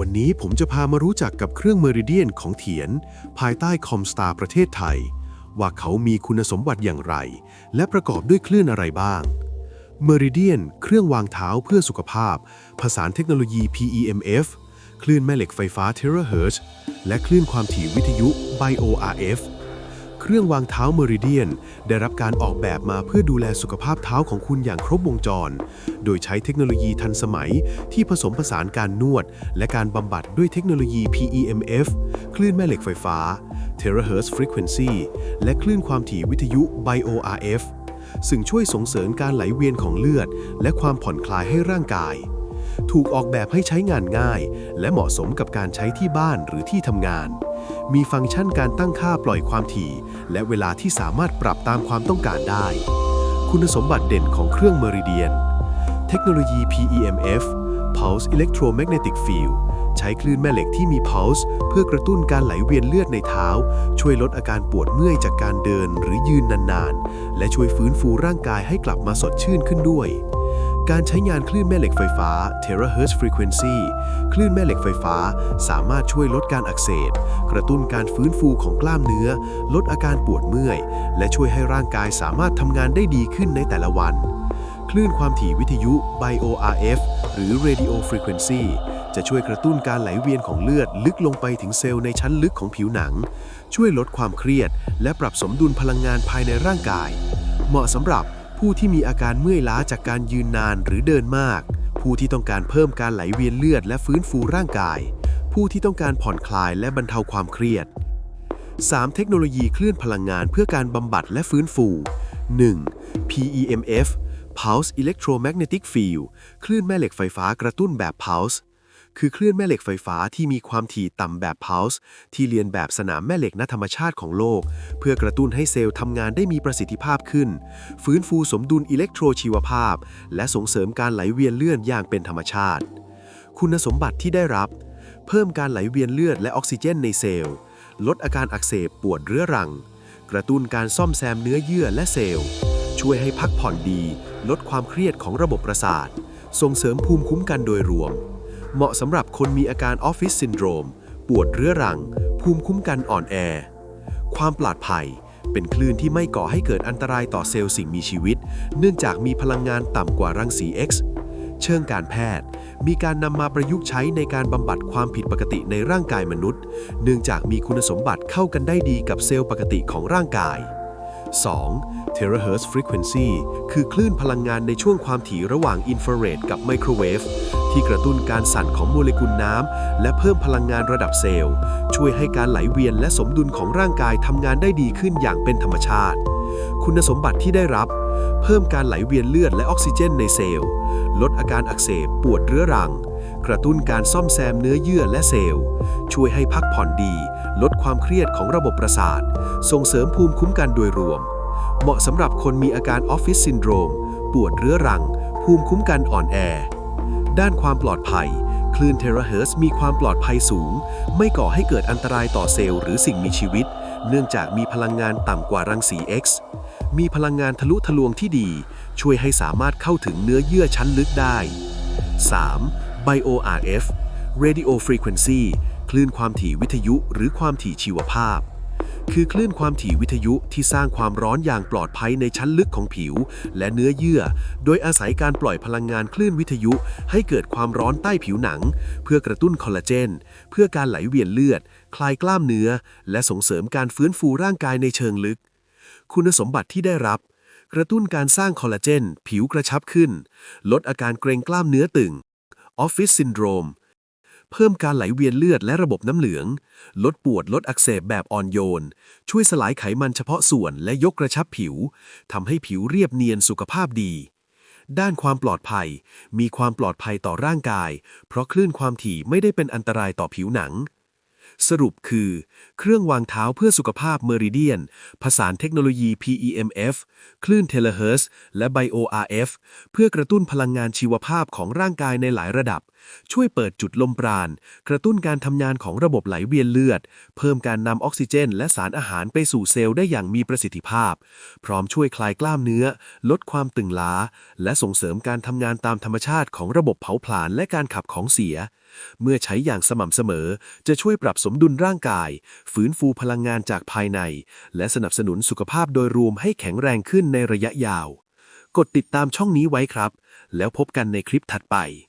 วันนี้ผมจะพามารู้จักกับเครื่องเมริเดียนของเถียน ภายใต้คอมสตาร์ประเทศไทย ว่าเขามีคุณสมบัติอย่างไร และประกอบด้วยคลื่นอะไรบ้างเมริเดียนเครื่องวางเท้าเพื่อสุขภาพ ผสานเทคโนโลยี PEMF คลื่นแม่เหล็กไฟฟ้าเทราเฮิรตซ์และคลื่นความถี่วิทยุ BioRF เครื่องวางเท้าเมริเดียน ได้รับการออกแบบมาเพื่อดูแลสุขภาพเท้าของคุณอย่างครบวงจร โดยใช้เทคโนโลยีทันสมัยที่ผสมผสานการนวด และการบำบัดด้วยเทคโนโลยี PEMF คลื่นแม่เหล็กไฟฟ้า Terahertz Frequency และคลื่นความถี่วิทยุ BioRF ซึ่งช่วยส่งเสริมการไหลเวียนของเลือด และความผ่อนคลายให้ร่างกาย ถูกออกแบบให้ใช้งานง่าย และเหมาะสมกับการใช้ที่บ้านหรือที่ทำงาน มีฟังก์ชันการตั้งค่าปล่อยความถี่ และเวลาที่สามารถปรับตามความต้องการได้ คุณสมบัติเด่นของเครื่องเมริเดียน เทคโนโลยี PEMF Pulse Electromagnetic Field ใช้คลื่นแม่เหล็กที่มี pulse เพื่อกระตุ้นการไหลเวียนเลือดในเท้า ช่วยลดอาการปวดเมื่อยจากการเดินหรือยืนนานๆ และช่วยฟื้นฟูร่างกายให้กลับมาสดชื่นขึ้นด้วย การใช้งานคลื่นแม่เหล็กไฟฟ้า Terahertz Frequency คลื่นแม่เหล็กไฟฟ้าสามารถช่วยลดการอักเสบ กระตุ้นการฟื้นฟูของกล้ามเนื้อ ลดอาการปวดเมื่อย และช่วยให้ร่างกายสามารถทำงานได้ดีขึ้นในแต่ละวัน คลื่นความถี่วิทยุ BioRF หรือ Radio Frequency จะช่วยกระตุ้นการไหลเวียนของเลือดลึกลงไปถึงเซลล์ในชั้นลึกของผิวหนัง ช่วยลดความเครียด และปรับสมดุลพลังงานภายในร่างกาย เหมาะสำหรับ ผู้ที่มีอาการเมื่อยล้าจากการยืนนานหรือเดินมาก ผู้ที่ต้องการเพิ่มการไหลเวียนเลือดและฟื้นฟูร่างกาย ผู้ที่ต้องการผ่อนคลายและบรรเทาความเครียด 3. เทคโนโลยีคลื่นพลังงานเพื่อการบำบัดและฟื้นฟู 1. PEMF Pulse Electromagnetic Field คลื่นแม่เหล็กไฟฟ้ากระตุ้นแบบ Pulse คือคลื่นแม่เหล็กไฟฟ้าที่มีความถี่ต่ำแบบ Pulse ที่เรียนแบบสนามแม่เหล็กณธรรมชาติของโลก เพื่อกระตุ้นให้เซลล์ทำงานได้มีประสิทธิภาพขึ้น ฟื้นฟูสมดุลอิเล็กโทรชีวภาพ และส่งเสริมการไหลเวียนเลือดอย่างเป็นธรรมชาติ คุณสมบัติที่ได้รับ เพิ่มการไหลเวียนเลือดและออกซิเจนในเซลล์ ลดอาการอักเสบปวดเรื้อรัง กระตุ้นการซ่อมแซมเนื้อเยื่อและเซลล์ ช่วยให้พักผ่อนดี ลดความเครียดของระบบประสาท ส่งเสริมภูมิคุ้มกันโดยรวม เหมาะสำหรับคนมีอาการออฟฟิศซินโดรม ปวดเรื้อรัง ภูมิคุ้มกันอ่อนแอ ความปลอดภัยเป็นคลื่นที่ไม่ก่อให้เกิดอันตรายต่อเซลล์สิ่งมีชีวิต เนื่องจากมีพลังงานต่ำกว่ารังสี X เชิงการแพทย์ มีการนำมาประยุกต์ใช้ในการบำบัดความผิดปกติในร่างกายมนุษย์ เนื่องจากมีคุณสมบัติเข้ากันได้ดีกับเซลล์ปกติของร่างกาย 2. Terahertz Frequency คือคลื่นพลังงานในช่วงความถี่ระหว่างอินฟราเรดกับไมโครเวฟที่กระตุ้นการสั่นของโมเลกุลน้ำ และเพิ่มพลังงานระดับเซลล์ ช่วยให้การไหลเวียนและสมดุลของร่างกายทำงานได้ดีขึ้นอย่างเป็นธรรมชาติ คุณสมบัติที่ได้รับ เพิ่มการไหลเวียนเลือดและออกซิเจนในเซลล์ ลดอาการอักเสบปวดเรื้อรัง กระตุ้นการซ่อมแซมเนื้อเยื่อและเซลล์ ช่วยให้พักผ่อนดี ลดความเครียดของระบบประสาท ส่งเสริมภูมิคุ้มกันโดยรวม เหมาะสำหรับคนมีอาการออฟฟิศซินโดรม ปวดเรื้อรัง ภูมิคุ้มกันอ่อนแอ ด้านความปลอดภัย คลื่นเทราเฮิรตซ์มีความปลอดภัยสูง ไม่ก่อให้เกิดอันตรายต่อเซลล์หรือสิ่งมีชีวิต เนื่องจากมีพลังงานต่ำกว่ารังสี X มีพลังงานทะลุทะลวงที่ดี ช่วยให้สามารถเข้าถึงเนื้อเยื่อชั้นลึกได้ 3. BioRF Radio Frequency คลื่นความถี่วิทยุหรือความถี่ชีวภาพ คือคลื่นความถี่วิทยุที่สร้างความร้อนอย่างปลอดภัยในชั้นลึกของผิว และเนื้อเยื่อ โดยอาศัยการปล่อยพลังงานคลื่นวิทยุ ให้เกิดความร้อนใต้ผิวหนัง เพื่อกระตุ้นคอลลาเจน เพื่อการไหลเวียนเลือด คลายกล้ามเนื้อ และส่งเสริมการฟื้นฟูร่างกายในเชิงลึก คุณสมบัติที่ได้รับ กระตุ้นการสร้างคอลลาเจน ผิวกระชับขึ้น ลดอาการเกร็งกล้ามเนื้อตึงออฟฟิศซินโดรม เพิ่มการไหลเวียนเลือดและระบบน้ำเหลือง ลดปวดลดอักเสบแบบอ่อนโยน ช่วยสลายไขมันเฉพาะส่วนและยกกระชับผิวทำให้ผิวเรียบเนียนสุขภาพดี ด้านความปลอดภัย มีความปลอดภัยต่อร่างกาย เพราะคลื่นความถี่ไม่ได้เป็นอันตรายต่อผิวหนัง สรุปคือ เครื่องวางเท้าเพื่อสุขภาพเมริเดียน ผสานเทคโนโลยี PEMF คลื่นเทเลเฮิร์สและ BioRF เพื่อกระตุ้นพลังงานชีวภาพของร่างกายในหลายระดับ ช่วยเปิดจุดลมปราณ กระตุ้นการทำงานของระบบไหลเวียนเลือด เพิ่มการนำออกซิเจน และสารอาหารไปสู่เซลล์ได้อย่างมีประสิทธิภาพ พร้อมช่วยคลายกล้ามเนื้อ ลดความตึงล้า และส่งเสริมการทำงานตามธรรมชาติของระบบเผาผลาญและการขับของเสีย เมื่อใช้อย่างสม่ำเสมอ จะช่วยปรับสมดุลร่างกาย ฟื้นฟูพลังงานจากภายใน และสนับสนุนสุขภาพโดยรวมให้แข็งแรงขึ้นในระยะยาว กดติดตามช่องนี้ไว้ครับ แล้วพบกันในคลิปถัดไป